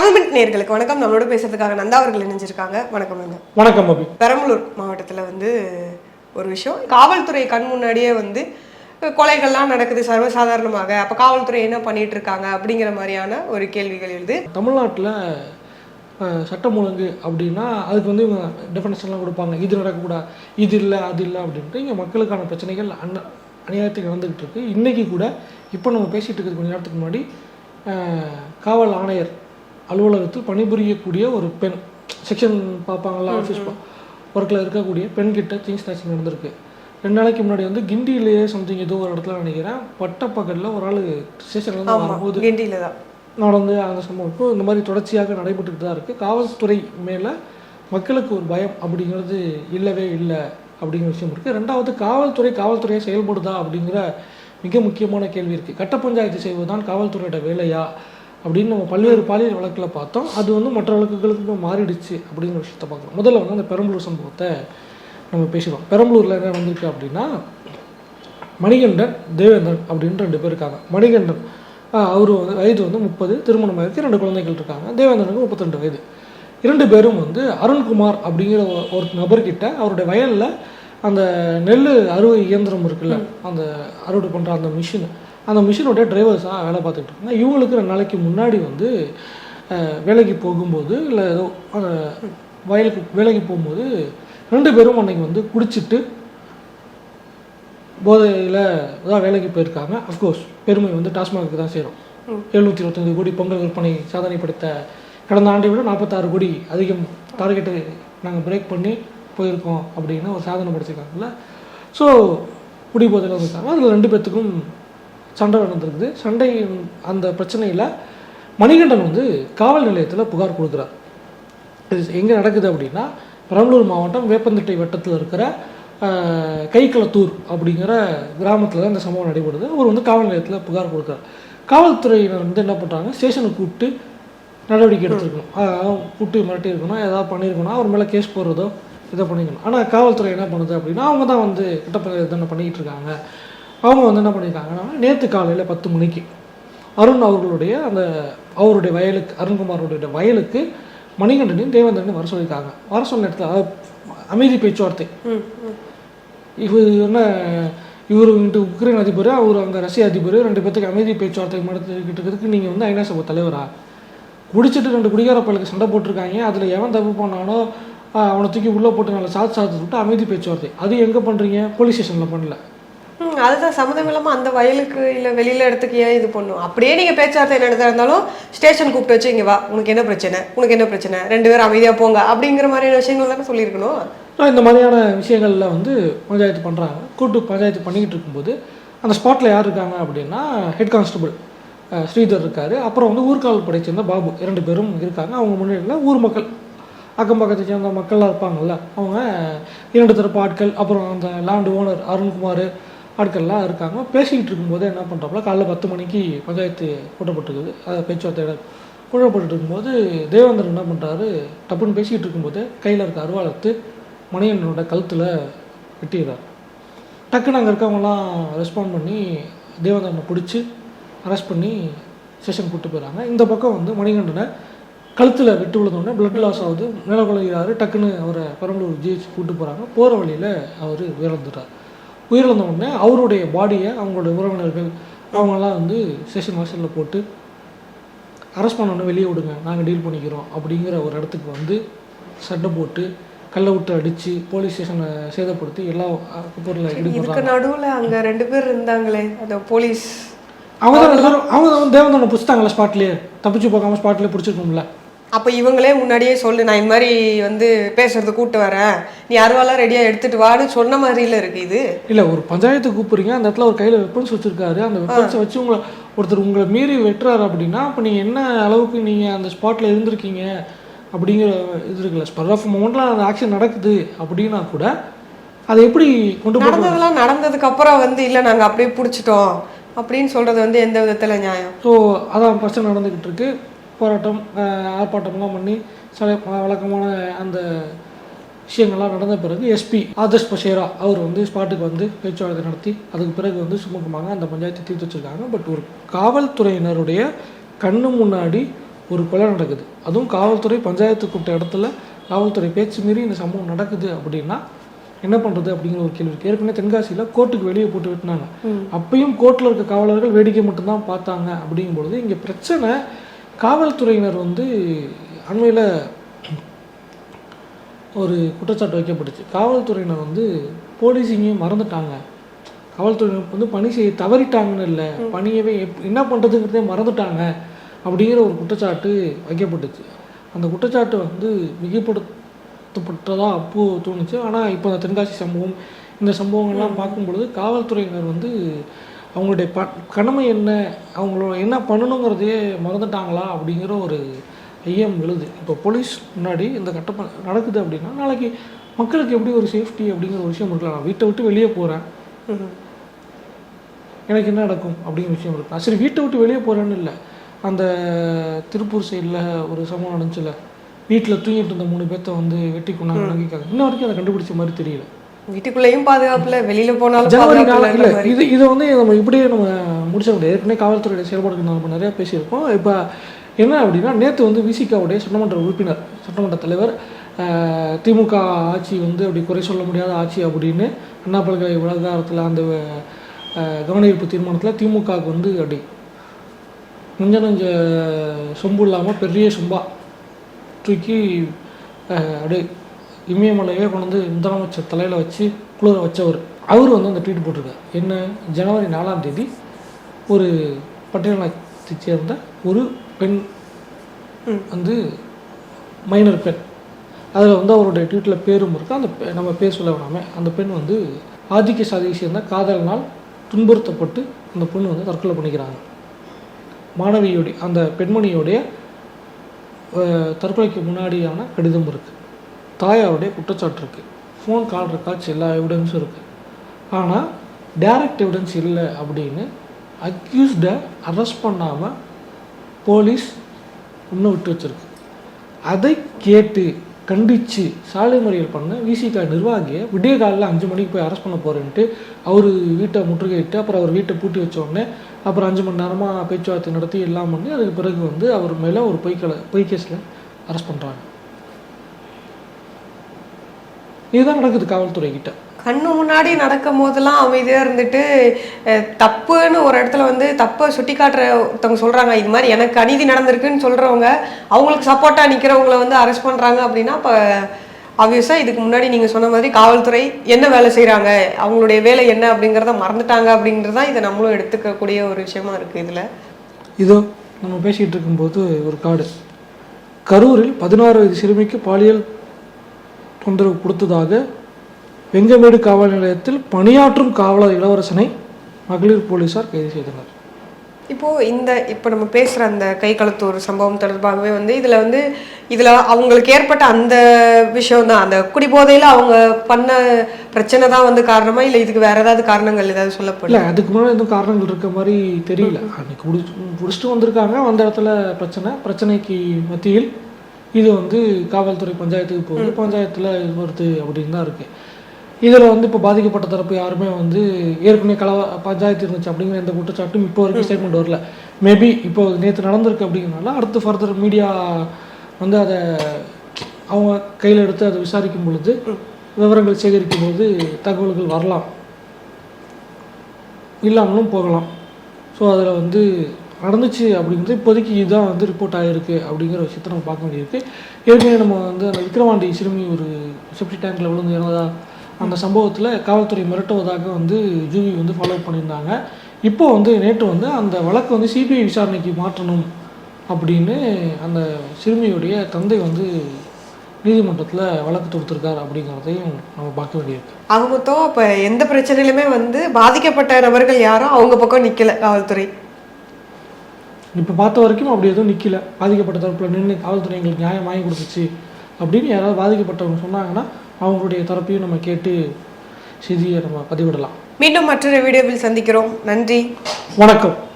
தமிழ் நேர்களுக்கு வணக்கம். நம்மளோட பேசுறதுக்காக நந்தா அவர்கள் இணைஞ்சிருக்காங்க. வணக்கம் நந்தா. வணக்கம் அபி. பெரம்பலூர் மாவட்டத்தில் வந்து ஒரு விஷயம். காவல்துறை கண் முன்னாடியே வந்து கொலைகள்லாம் நடக்குது சர்வசாதாரணமாக. அப்போ காவல்துறை என்ன பண்ணிட்டு இருக்காங்க அப்படிங்கிற மாதிரியான ஒரு கேள்விகள் எழுது. தமிழ்நாட்டில் சட்டம் ஒழுங்கு அப்படின்னா அதுக்கு வந்து இவங்க டெஃபனேஷன்லாம் கொடுப்பாங்க. இது நடக்கக்கூடாது இது இல்லை அது இல்லை அப்படின்ட்டு இங்கே மக்களுக்கான பிரச்சனைகள் அன்ன அநியாயத்துக்கு நடந்துக்கிட்டு இருக்கு. இன்றைக்கி கூட இப்போ நம்ம பேசிகிட்டு இருக்கிறது கொஞ்ச நேரத்துக்கு முன்னாடி காவல் ஆணையர் அலுவலகத்தில் பணிபுரியக்கூடிய ஒரு பெண் செக்ஷன் பார்ப்பாங்கல்ல ஆஃபீஸ் ஒர்க்கில் இருக்கக்கூடிய பெண்கிட்ட திங்ஸ் ஸ்நாச்சிங் நடந்திருக்கு. ரெண்டு நாளைக்கு முன்னாடி வந்து கிண்டியிலேயே சம்திங் ஏதோ ஒரு இடத்துல நினைக்கிறேன் பட்டப்பகலில் ஒரு ஆள் ஸ்டேஷன்லேருந்து வரும்போது கிண்டியில தான். நடந்து அந்த சம்பவம். இப்போ இந்த மாதிரி தொடர்ச்சியாக நடைபெற்றுட்டு தான் இருக்குது காவல்துறை மேலே மக்களுக்கு ஒரு பயம் அப்படிங்கிறது இல்லவே இல்லை அப்படிங்கிற விஷயம் இருக்குது ரெண்டாவது காவல்துறை காவல்துறையை செயல்படுதா அப்படிங்கிற மிக முக்கியமான கேள்வி இருக்குது கட்ட பஞ்சாயத்து செய்வதுதான் காவல்துறையோட வேலையா? அப்படின்னு நம்ம பல்வேறு பாலியல் வழக்கில் பார்த்தோம். அது வந்து மற்ற வழக்குகளுக்கு இப்போ மாறிடுச்சு அப்படிங்கிற விஷயத்த பார்க்குறோம். முதல்ல வந்து அந்த பெரம்பலூர் சம்பவத்தை நம்ம பேசுவோம் பெரம்பலூரில் என்ன நடந்திருக்கு அப்படின்னா மணிகண்டன் தேவேந்திரன் அப்படின்னு ரெண்டு பேர் இருக்காங்க. மணிகண்டன் அவர் வந்து வயது வந்து முப்பது திருமணம் ஆயிருக்கு ரெண்டு குழந்தைகள் இருக்காங்க. தேவேந்திரனுக்கு முப்பத்திரெண்டு வயது. இரண்டு பேரும் வந்து அருண்குமார் அப்படிங்கிற ஒரு நபர்கிட்ட அவருடைய வயலில் அந்த நெல் அறுவை இயந்திரம் இருக்குல்ல அந்த அறுவடை பண்ணுற அந்த மிஷின் அந்த மிஷினுடைய டிரைவர்ஸாக வேலை பார்த்துக்கிட்டு இருக்காங்க இவங்களுக்கு ரெண்டு நாளைக்கு முன்னாடி வந்து வேலைக்கு போகும்போது இல்லை ஏதோ வயலுக்கு வேலைக்கு போகும்போது ரெண்டு பேரும் அன்னைக்கு வந்து குடிச்சிட்டு போதையில் தான் வேலைக்கு போயிருக்காங்க. அஃப்கோர்ஸ் பெருமை வந்து டாஸ்மாக்கு தான் சேரும். எழுநூற்றி இருபத்தஞ்சு கோடி பொங்கல் விற்பனை சாதனை படைத்த கடந்த ஆண்டை விட நாற்பத்தாறு கோடி அதிகம் டார்கெட்டை நாங்கள் பிரேக் பண்ணி போயிருக்கோம் அப்படின்னு ஒரு சாதனை படைச்சிருக்காங்கல்ல. ஸோ குடி போதையில் வந்திருக்காங்க அதில் ரெண்டு பேர்த்துக்கும் சண்டை நடந்திருக்குது. சண்டை அந்த பிரச்சனையில் மணிகண்டன் வந்து காவல் நிலையத்தில் புகார் கொடுக்குறார். இது எங்கே நடக்குது அப்படின்னா பெரம்பலூர் மாவட்டம் வேப்பந்தட்டை வட்டத்தில் இருக்கிற கைக்களத்தூர் அப்படிங்கிற கிராமத்தில் தான் இந்த சம்பவம் நடைபெறுது. அவர் வந்து காவல் நிலையத்தில் புகார் கொடுக்குறார். காவல்துறையினர் வந்து என்ன பண்ணுறாங்க ஸ்டேஷனுக்கு கூப்பிட்டு நடவடிக்கை எடுத்துருக்கணும். கூப்பிட்டு மிரட்டி இருக்கணும் ஏதாவது பண்ணியிருக்கணும் அவர் மேலே கேஸ் போடுறதோ இதை பண்ணிக்கணும். ஆனால் காவல்துறை என்ன பண்ணுது அப்படின்னா அவங்க தான் வந்து கிட்ட தானே பண்ணிக்கிட்டு இருக்காங்க. அவங்க வந்து என்ன பண்ணியிருக்காங்கன்னா நேற்று காலையில் பத்து மணிக்கு அருண் அவர்களுடைய அந்த அவருடைய வயலுக்கு அருண்குமாரோடைய வயலுக்கு மணிகண்டனையும் தேவேந்திரனையும் வர சொல்லியிருக்காங்க. வர சொன்ன இடத்துல அமைதி பேச்சுவார்த்தை. இவர் என்ன இவர் வந்துட்டு உக்ரைன் அதிபர் அவர் அங்கே ரஷ்ய அதிபர் ரெண்டு பேத்துக்கு அமைதி பேச்சுவார்த்தை நடத்திக்கிட்டு இருக்கிறதுக்கு நீங்கள் வந்து ஐநா சபை தலைவரா? குடிச்சிட்டு ரெண்டு குடிகார சண்டை போட்டிருக்காங்க. அதில் எவன் தப்பு பண்ணானோ அவனை தூக்கி உள்ளே போட்டு நல்லா சாத்து சாத்து விட்டு அமைதி பேச்சுவார்த்தை. அது எங்கே பண்ணுறீங்க போலீஸ் ஸ்டேஷனில் பண்ணல. அதுதான் சம்மந்தம் இல்லாமல் அந்த வயலுக்கு இல்லை வெளியில் இடத்துக்கு ஏன் இது பண்ணும்? அப்படியே நீங்கள் பேச்சுவார்த்தை என்ன இருந்தாலும் ஸ்டேஷன் கூப்பிட்டு வச்சு இங்கே வா உனக்கு என்ன பிரச்சனை? உனக்கு என்ன பிரச்சனை? ரெண்டு பேரும் அமைதியாக போங்க அப்படிங்கிற மாதிரியான விஷயங்கள் தானே சொல்லியிருக்கணும். இந்த மாதிரியான விஷயங்களில் வந்து பஞ்சாயத்து பண்ணுறாங்க கூட்டு பஞ்சாயத்து பண்ணிக்கிட்டு இருக்கும்போது அந்த ஸ்பாட்டில் யார் இருக்காங்க அப்படின்னா ஹெட் கான்ஸ்டபிள் ஸ்ரீதர் இருக்கார். அப்புறம் வந்து ஊர்காவல் படை சேர்ந்த பாபு இரண்டு பேரும் இருக்காங்க. அவங்க முன்னாடியில் ஊர் மக்கள் அக்கம் பக்கத்தை சேர்ந்த மக்கள்லாம் இருப்பாங்கல்ல அவங்க இரண்டு தரப்பு ஆட்கள் அப்புறம் அந்த லேண்ட் ஓனர் அருண்குமார் ஆட்கள்லாம் இருக்காங்க. பேசிக்கிட்டு இருக்கும்போது என்ன பண்ணுறாப்புல காலைல பத்து மணிக்கு பஞ்சாயத்து கூட்டப்பட்டிருக்குது. அதை பேச்சுவார்த்தை கூட்டப்பட்டு இருக்கும்போது தேவேந்திரன் என்ன பண்ணுறாரு டப்புன்னு பேசிக்கிட்டு இருக்கும்போது கையில் இருக்க அருவாளத்து மணியனோட கழுத்தில் வெட்டிடுறார். டக்குன்னு அங்கே இருக்கவங்களாம் ரெஸ்பாண்ட் பண்ணி தேவேந்திரனை பிடிச்சி அரெஸ்ட் பண்ணி ஸ்டேஷன் கூப்பிட்டு போயிடறாங்க இந்த பக்கம் வந்து மணிகண்டனை கழுத்தில் வெட்டு விழுந்தோடனே பிளட் லாஸ் ஆகுது. மேலே குழகிறாரு. டக்குன்னு அவரை பெரம்பலூர் ஜிஹெச் கூப்பிட்டு போகிறாங்க போகிற வழியில் அவர் உயிரிழந்துட்டார். உயிரிழந்த உடனே அவருடைய பாடியை அவங்களுடைய உறவினர்கள் அவங்கெல்லாம் வந்து ஸ்டேஷன் வாசலில் போட்டு அரெஸ்ட் பண்ணோன்னே வெளியே விடுங்க நாங்கள் டீல் பண்ணிக்கிறோம் அப்படிங்கிற ஒரு இடத்துக்கு வந்து சட்டை போட்டு கல்லை விட்டு அடித்து போலீஸ் ஸ்டேஷனை சேதப்படுத்தி எல்லா பொருளை ஈடுபடுறாங்க நடுவுல அங்க ரெண்டு பேர் இருந்தாங்களே அந்த போலீஸ் அவங்க தான் அவங்க தான் வந்து தேவந்தனை பிடிச்சிட்டாங்களா ஸ்பாட்லேயே தப்பிச்சு போகாமல் ஸ்பாட்லேயே பிடிச்சிருக்கோம்ல அப்ப இவங்களே முன்னாடியே சொல்லு நான் இந்த மாதிரி வந்து பேசுறது கூட்டு வரேன். நீ அருவாலாம் ரெடியா எடுத்துட்டு வான்னு சொன்ன மாதிரில இருக்கு இது. இல்லை ஒரு பஞ்சாயத்து கூப்பிடுறீங்க அந்த இடத்துல ஒரு கையில் வெப்பன்ஸ் வச்சுருக்காரு. அந்த வெப்பன்ஸை வச்சு உங்களை ஒருத்தர் உங்களை மீறி வெட்டுறாரு அப்படின்னா அப்போ நீங்கள் என்ன அளவுக்கு நீங்கள் அந்த ஸ்பாட்டில் இருந்திருக்கீங்க அப்படிங்கிற இது இருக்குல்ல ஸ்பர் ஆஃப் மொமெண்ட்டில் அந்த ஆக்ஷன் நடக்குது அப்படின்னா கூட அதை எப்படி கொண்டு நடந்ததெல்லாம் நடந்ததுக்கு அப்புறம் வந்து இல்ல நாங்க அப்படியே புடிச்சிட்டோம். அப்படின்னு சொல்றது வந்து எந்த விதத்துல நியாயம்? ஸோ அதான் பிரச்சனை நடந்துக்கிட்டு இருக்கு. போராட்டம் ஆர்ப்பாட்டம்லாம் பண்ணி சில வழக்கமான அந்த விஷயங்கள்லாம் நடந்த பிறகு எஸ்பி ஆதர்ஷ் பஷேரா அவர் வந்து ஸ்பாட்டுக்கு வந்து பேச்சுவார்த்தை நடத்தி அதுக்கு பிறகு வந்து சுமூகமாக அந்த பஞ்சாயத்தை தீர்த்து வச்சிருக்காங்க. பட் ஒரு காவல்துறையினருடைய கண்ணு முன்னாடி ஒரு கொலை நடக்குது. அதுவும் காவல்துறை பஞ்சாயத்து கூப்பிட்ட இடத்துல காவல்துறை பேச்சு மீறி இந்த சம்பவம் நடக்குது அப்படின்னா என்ன பண்ணுறது அப்படிங்கிற ஒரு கேள்வி ஏற்கனவே தென்காசியில் கோர்ட்டுக்கு வெளியே போட்டு விட்டுனாங்க. அப்பயும் கோர்ட்டில் இருக்க காவலர்கள் வேடிக்கை மட்டும்தான் பார்த்தாங்க அப்படிங்கும்பொழுது இங்கே பிரச்சனை காவல்துறையினர் வந்து அண்மையில் ஒரு குற்றச்சாட்டு வைக்கப்பட்டுச்சு. காவல்துறையினர் வந்து போலீஸிங்கையும் மறந்துட்டாங்க. காவல்துறையினர் வந்து பணி செய்ய தவறிட்டாங்கன்னு இல்லை. பணியவே எப் என்ன பண்ணுறதுங்கிறதே மறந்துட்டாங்க அப்படிங்கிற ஒரு குற்றச்சாட்டு வைக்கப்பட்டுச்சு. அந்த குற்றச்சாட்டு வந்து மிகைப்படுத்தப்பட்டதா அப்போ தோணுச்சு. ஆனால் இப்போ அந்த தென்காசி சம்பவம் இந்த சம்பவங்கள்லாம் பார்க்கும்பொழுது காவல்துறையினர் வந்து அவங்களுடைய ப கடமை என்ன? அவங்களோட என்ன பண்ணணுங்கிறதையே மறந்துட்டாங்களா? அப்படிங்கிற ஒரு ஐயம் எழுது இப்போ போலீஸ் முன்னாடி இந்த கட்டப்ப நடக்குது அப்படின்னா நாளைக்கு மக்களுக்கு எப்படி ஒரு சேஃப்டி அப்படிங்கிற ஒரு விஷயம் இருக்கலாம். நான் வீட்டை விட்டு வெளியே போகிறேன் எனக்கு என்ன நடக்கும்? அப்படிங்கிற விஷயம் இருக்கு. சரி வீட்டை விட்டு வெளியே போகிறேன்னு இல்லை. அந்த திருப்பூர் சைடில் ஒரு சம்பவம் நடந்துச்சுல வீட்டில் தூங்கிட்டு இருந்த மூணு பேர்த்த வந்து வெட்டி கொண்டாங்க இன்ன வரைக்கும் அதை கண்டுபிடிச்ச மாதிரி தெரியல. வீட்டுக்குள்ளேயும் பாதுகாப்புல வெளியில போனாலும் ஜனவரி இது இதை வந்து நம்ம இப்படியே நம்ம முடிச்ச முடியாது ஏற்கனவே காவல்துறையோட செயல்பாடுகள் நம்ம நிறையா பேசியிருக்கோம். இப்போ என்ன அப்படின்னா நேற்று வந்து விசிகாவுடைய சட்டமன்ற உறுப்பினர் சட்டமன்ற தலைவர் திமுக ஆட்சி வந்து அப்படி குறை சொல்ல முடியாத ஆட்சி அப்படின்னு அண்ணா பல்கலை விவகாரத்தில் அந்த கவனஈர்ப்பு தீர்மானத்தில் திமுகவுக்கு வந்து அப்படி நெஞ்ச நெஞ்ச சொம்பு இல்லாமல் பெரிய சொம்பா தூக்கி அப்படியே இமயமலையே கொண்டு வந்து முதலமைச்சர் தலையில் வச்சு குளிர வச்சவர். அவர் வந்து அந்த ட்வீட் போட்டிருக்கார். என்ன ஜனவரி நாலாம் தேதி ஒரு பட்டியலத்தை சேர்ந்த ஒரு பெண் வந்து மைனர் பெண். அதில் வந்து அவருடைய ட்வீட்டில் பேரும் இருக்குது அந்த பெ- நம்ம பேர் சொல்ல வேணாமே அந்த பெண் வந்து ஆதிக்க சாதியை சேர்ந்த காதலனால் துன்புறுத்தப்பட்டு அந்த பொண்ணு வந்து தற்கொலை பண்ணிக்கிறாங்க. மாணவியோடைய அந்த பெண்மணியோடைய தற்கொலைக்கு முன்னாடியான கடிதம் இருக்குது தாயாருடைய குற்றச்சாட்டு இருக்குது ஃபோன் கால் ரெக்கார்ட்ஸ் எல்லா எவிடன்ஸும் இருக்குது ஆனால் டைரக்ட் எவிடன்ஸ் இல்லை அப்படின்னு அக்யூஸ்டை அரெஸ்ட் பண்ணாமல் போலீஸ் இன்னும் விட்டு வச்சுருக்கு. அதை கேட்டு கண்டித்து சாலை மறியல் பண்ண விசிகா நிர்வாகியை விடிய காலையில் அஞ்சு மணிக்கு போய் அரெஸ்ட் பண்ண போகிறேன்ட்டு அவர் வீட்டை முற்றுகையிட்டு அப்புறம் அவர் வீட்டை பூட்டி வச்சோடனே அப்புறம் அஞ்சு மணி நேரமாக பேச்சுவார்த்தை நடத்தி எல்லாம் பண்ணி அதுக்கு பிறகு வந்து அவர் மேலே ஒரு பொய்க்கலை பொய் கேஸில் அரெஸ்ட் பண்ணுறாங்க இதுதான் நடக்குது காவல்துறை கிட்ட கண்ணு முன்னாடி நடக்கும் போதெல்லாம் அமைதியா இருந்துட்டு தப்புன்னு ஒரு இடத்துல வந்து தப்பை சுட்டி காட்டுற ஒருத்தவங்க சொல்றாங்க. இது மாதிரி எனக்கு அநீதி நடந்திருக்குன்னு சொல்றவங்க அவங்களுக்கு சப்போர்ட்டா நிக்கிறவங்கள வந்து அரெஸ்ட் பண்றாங்க அப்படின்னா அப்ப ஆப்வியஸா இதுக்கு முன்னாடி நீங்க சொன்ன மாதிரி காவல்துறை என்ன வேலை செய்றாங்க? அவங்களுடைய வேலை என்ன அப்படிங்கறத மறந்துட்டாங்க அப்படிங்கறதா இதை நம்மளும் எடுத்துக்கக்கூடிய ஒரு விஷயமா இருக்கு இதுல. இதோ நம்ம பேசிகிட்டு இருக்கும்போது ஒரு காடு. கரூரில் பதினாறு வயது சிறுமிக்கு பாலியல் தொந்தரவு கொடுத்ததாக வெங்கமேடு காவல் நிலையத்தில் பணியாற்றும் காவலர் இளவரசனை மகளிர் போலீசார் கைது செய்தனர். இப்போ இந்த இப்போ நம்ம பேசுற அந்த கை கழுத்தூர் சம்பவம் தொடர்பாகவே வந்து இதுல வந்து இதுல அவங்களுக்கு ஏற்பட்ட அந்த விஷயம் தான் அந்த குடிபோதையில அவங்க பண்ண பிரச்சனை தான் வந்து காரணமா இல்ல இதுக்கு வேற ஏதாவது காரணங்கள் ஏதாவது சொல்லப்படல? அதுக்கு முன்னாடி எதுவும் காரணங்கள் இருக்க மாதிரி தெரியல. அன்னைக்கு குடி குடிச்சிட்டு வந்திருக்காங்க. வந்த இடத்துல பிரச்சனை. பிரச்சனைக்கு மத்தியில் இது வந்து காவல்துறை பஞ்சாயத்துக்கு போகுது. பஞ்சாயத்தில் இது வருது அப்படின்னு தான் இருக்குது இதில் வந்து இப்போ பாதிக்கப்பட்ட தரப்பு யாருமே வந்து ஏற்கனவே கலவ பஞ்சாயத்து இருந்துச்சு அப்படிங்கிற எந்த குற்றச்சாட்டும் இப்போ வரைக்கும் ஸ்டேட்மெண்ட் வரல. மேபி இப்போ நேற்று நடந்திருக்கு அப்படிங்கிறனால அடுத்து ஃபர்தர் மீடியா வந்து அதை அவங்க கையில் எடுத்து அதை விசாரிக்கும் பொழுது விவரங்கள் சேகரிக்கும் போது தகவல்கள் வரலாம். இல்லாமலும் போகலாம். ஸோ அதில் வந்து நடந்துச்சு அப்படிங்கிறது இப்போதைக்கு இதுதான் வந்து ரிப்போர்ட் ஆகிருக்கு அப்படிங்கிற விஷயத்த நம்ம பார்க்க வேண்டியிருக்கு. ஏற்கனவே நம்ம வந்து அந்த விக்ரவாண்டி சிறுமி ஒரு செப்டி டேங்கில் விழுந்து இறந்ததா அந்த சம்பவத்தில் காவல்துறை மிரட்டுவதாக வந்து ஜூவி வந்து ஃபாலோ பண்ணியிருந்தாங்க. இப்போ வந்து நேற்று வந்து அந்த வழக்கு வந்து சிபிஐ விசாரணைக்கு மாற்றணும் அப்படின்னு அந்த சிறுமியுடைய தந்தை வந்து நீதிமன்றத்தில் வழக்கு தொடுத்திருக்கார் அப்படிங்கிறதையும் நம்ம பார்க்க வேண்டியிருக்கு. அவங்க மொத்தம் இப்போ எந்த பிரச்சனையிலுமே வந்து பாதிக்கப்பட்ட நபர்கள் யாரும் அவங்க பக்கம் நிற்கலை காவல்துறை. இப்போ பார்த்த வரைக்கும் அப்படி எதுவும் நிற்கல பாதிக்கப்பட்ட தரப்பில் நின்று காவல்துறை எங்களுக்கு நியாயம் வாங்கி கொடுத்துச்சு அப்படின்னு யாராவது பாதிக்கப்பட்டவங்க சொன்னாங்கன்னா அவங்களுடைய தரப்பையும் நம்ம கேட்டு செய்தியை நம்ம பதிவிடலாம். மீண்டும் மற்றொரு வீடியோவில் சந்திக்கிறோம். நன்றி. வணக்கம்.